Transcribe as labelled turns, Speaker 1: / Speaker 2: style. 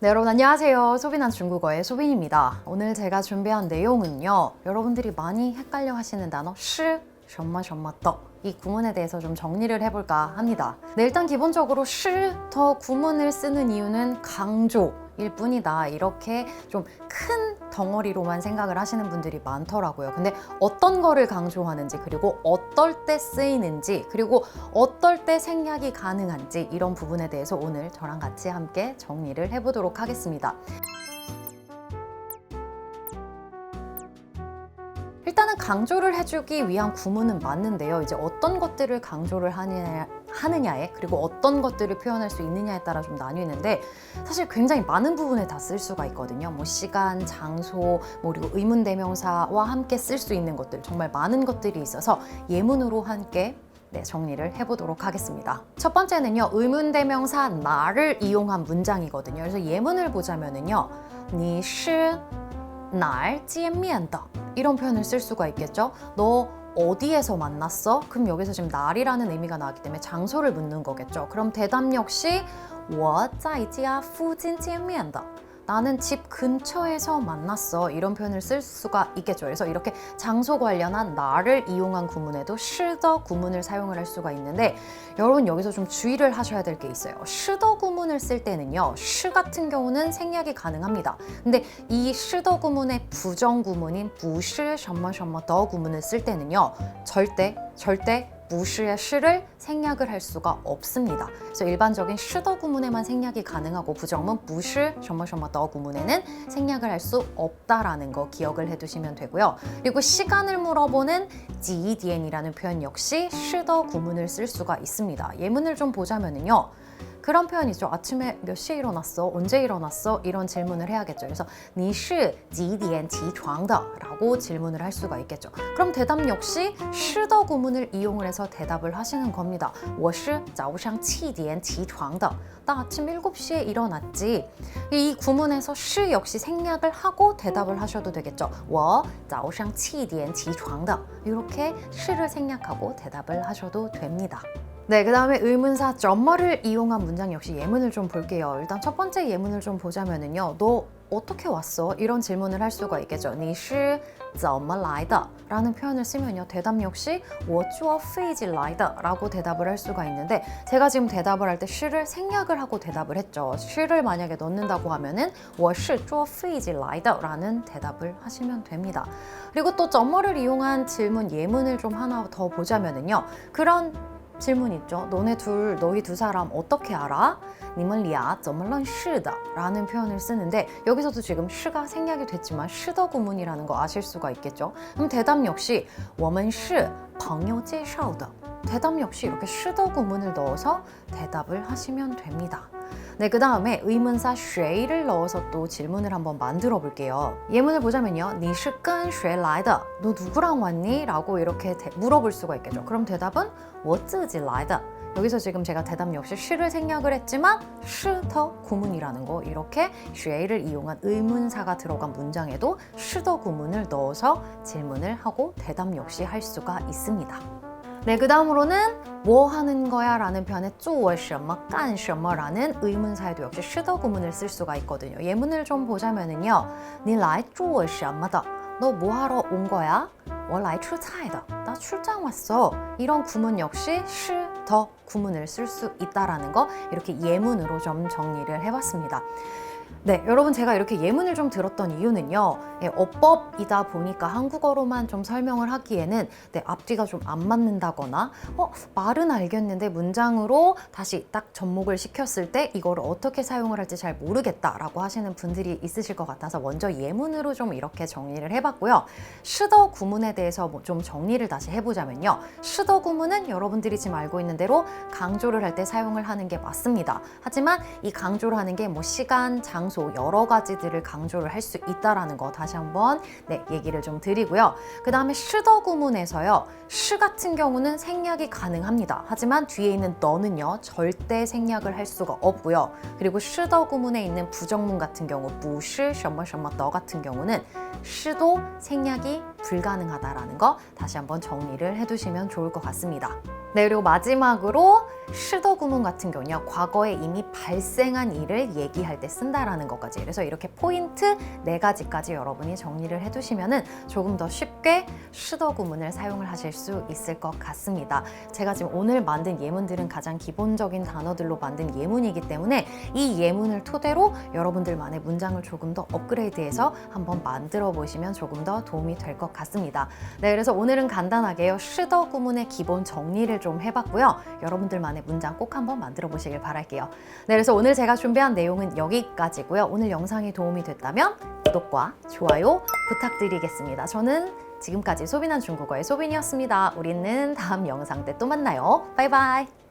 Speaker 1: 네, 여러분 안녕하세요. 소빈한 중국어의 소빈입니다. 오늘 제가 준비한 내용은요. 여러분들이 많이 헷갈려 하시는 단어 시, 셔마 셔마 떡. 이 구문에 대해서 좀 정리를 해볼까 합니다. 네, 일단 기본적으로 시, 더 구문을 쓰는 이유는 강조 일 뿐이다. 이렇게 좀 큰 덩어리로만 생각을 하시는 분들이 많더라고요. 근데 어떤 거를 강조하는지, 그리고 어떨 때 쓰이는지, 그리고 어떨 때 생략이 가능한지 이런 부분에 대해서 오늘 저랑 같이 함께 정리를 해보도록 하겠습니다. 일단은 강조를 해주기 위한 구문은 맞는데요. 이제 어떤 것들을 강조를 하느냐, 하느냐에 그리고 어떤 것들을 표현할 수 있느냐에 따라 좀 나뉘는데 사실 굉장히 많은 부분에 다 쓸 수가 있거든요. 뭐 시간, 장소, 뭐 그리고 의문 대명사와 함께 쓸 수 있는 것들 정말 많은 것들이 있어서 예문으로 함께 네, 정리를 해보도록 하겠습니다. 첫 번째는요, 의문대명사 나를 이용한 문장이거든요. 그래서 예문을 보자면은요, 你是 날 见面的 이런 표현을 쓸 수가 있겠죠. 너 어디에서 만났어? 그럼 여기서 지금 날이라는 의미가 나왔기 때문에 장소를 묻는 거겠죠. 그럼 대답 역시 我在家附近见面的 나는 집 근처에서 만났어 이런 표현을 쓸 수가 있겠죠. 그래서 이렇게 장소 관련한 나를 이용한 구문에도 시더 구문을 사용을 할 수가 있는데 여러분 여기서 좀 주의를 하셔야 될 게 있어요. 시더 구문을 쓸 때는요. 시 같은 경우는 생략이 가능합니다. 근데 이 시더 구문의 부정 구문인 부시 셔머 셔머 더 구문을 쓸 때는요. 절대 절대 무시의 시를 생략을 할 수가 없습니다. 그래서 일반적인 시더 구문에만 생략이 가능하고 부정문 무시 셔머 셔머 더 구문에는 생략을 할 수 없다라는 거 기억을 해두시면 되고요. 그리고 시간을 물어보는 지디엔이라는 표현 역시 시더 구문을 쓸 수가 있습니다. 예문을 좀 보자면은요. 그런 표현이죠. 아침에 몇 시에 일어났어? 언제 일어났어? 이런 질문을 해야겠죠. 그래서 你是几点起床的? 라고 질문을 할 수가 있겠죠. 그럼 대답 역시 是더 구문을 이용을 해서 대답을 하시는 겁니다. 我是早上七点起床的. 나 아침 7시에 일어났지. 이 구문에서 是 역시 생략을 하고 대답을 하셔도 되겠죠. 我早上七点起床的. 이렇게 是를 생략하고 대답을 하셔도 됩니다. 네, 그 다음에 의문사 점머를 이용한 문장 역시 예문을 좀 볼게요. 일단 첫 번째 예문을 좀 보자면은요. 너 어떻게 왔어? 이런 질문을 할 수가 있겠죠. 你是怎么来的? 라는 표현을 쓰면요. 대답 역시 我坐飞机来的 라고 대답을 할 수가 있는데 제가 지금 대답을 할 때 시를 생략을 하고 대답을 했죠. 시를 만약에 넣는다고 하면은 我是坐飞机来的 라는 대답을 하시면 됩니다. 그리고 또 점머를 이용한 질문 예문을 좀 하나 더 보자면은요. 그런 질문 있죠. 너네 둘, 너희 두 사람 어떻게 알아? 你们俩怎么认识的? 라는 표현을 쓰는데 여기서도 지금 시가 생략이 됐지만 시더 구문이라는 거 아실 수가 있겠죠. 그럼 대답 역시 我们是朋友介绍的. 대답 역시 이렇게 시더 구문을 넣어서 대답을 하시면 됩니다. 네, 그 다음에 의문사 谁를 넣어서 또 질문을 한번 만들어 볼게요. 예문을 보자면요. 你是跟谁来的? 너 누구랑 왔니? 라고 이렇게 대- 물어볼 수가 있겠죠. 그럼 대답은 我自己来的. 여기서 지금 제가 대답 역시 쉬를 생략을 했지만 쉬더 구문이라는 거 이렇게 쉐를 이용한 의문사가 들어간 문장에도 쉬더 구문을 넣어서 질문을 하고 대답 역시 할 수가 있습니다. 네, 그 다음으로는 뭐 하는 거야 라는 표현에 做什么,干什么 라는 의문사에도 역시 쉬더 구문을 쓸 수가 있거든요. 예문을 좀 보자면은요. 你来做什么的? 너 뭐 하러 온 거야? 我来出差的. 나 출장 왔어. 이런 구문 역시 쉬, 더 구문을 쓸 수 있다라는 거 이렇게 예문으로 좀 정리를 해봤습니다. 네, 여러분 제가 이렇게 예문을 좀 들었던 이유는요. 예, 어법이다 보니까 한국어로만 좀 설명을 하기에는 네, 앞뒤가 좀 안 맞는다거나 어, 말은 알겠는데 문장으로 다시 딱 접목을 시켰을 때 이거를 어떻게 사용을 할지 잘 모르겠다라고 하시는 분들이 있으실 것 같아서 먼저 예문으로 좀 이렇게 정리를 해봤고요. 시더 구문에 대해서 뭐 좀 정리를 다시 해보자면요. 시더 구문은 여러분들이 지금 알고 있는 대로 강조를 할 때 사용을 하는 게 맞습니다. 하지만 이 강조를 하는 게 뭐 시간, 장소 여러 가지들을 강조를 할 수 있다라는 거 다시 한번 네, 얘기를 좀 드리고요. 그 다음에 시더 구문에서요. 시 같은 경우는 생략이 가능합니다. 하지만 뒤에 있는 너는요. 절대 생략을 할 수가 없고요. 그리고 시더 구문에 있는 부정문 같은 경우 부시, 셔머 셔머 너 같은 경우는 시도 생략이 불가능하다라는 거 다시 한번 정리를 해두시면 좋을 것 같습니다. 네, 그리고 마지막으로 시더 구문 같은 경우요. 과거에 이미 발생한 일을 얘기할 때 쓴다라는 것까지. 그래서 이렇게 포인트 네 가지까지 여러분이 정리를 해두시면은 조금 더 쉽게 시더 구문을 사용을 하실 수 있을 것 같습니다. 제가 지금 오늘 만든 예문들은 가장 기본적인 단어들로 만든 예문이기 때문에 이 예문을 토대로 여러분들만의 문장을 조금 더 업그레이드해서 한번 만들어 보시면 조금 더 도움이 될 것 같습니다. 네, 그래서 오늘은 간단하게요. 시더 구문의 기본 정리를 좀 해봤고요. 여러분들만의 문장 꼭 한번 만들어 보시길 바랄게요. 네, 그래서 오늘 제가 준비한 내용은 여기까지고요. 오늘 영상이 도움이 됐다면 구독과 좋아요 부탁드리겠습니다. 저는 지금까지 소빈한 중국어의 소빈이었습니다. 우리는 다음 영상 때 또 만나요. 바이바이.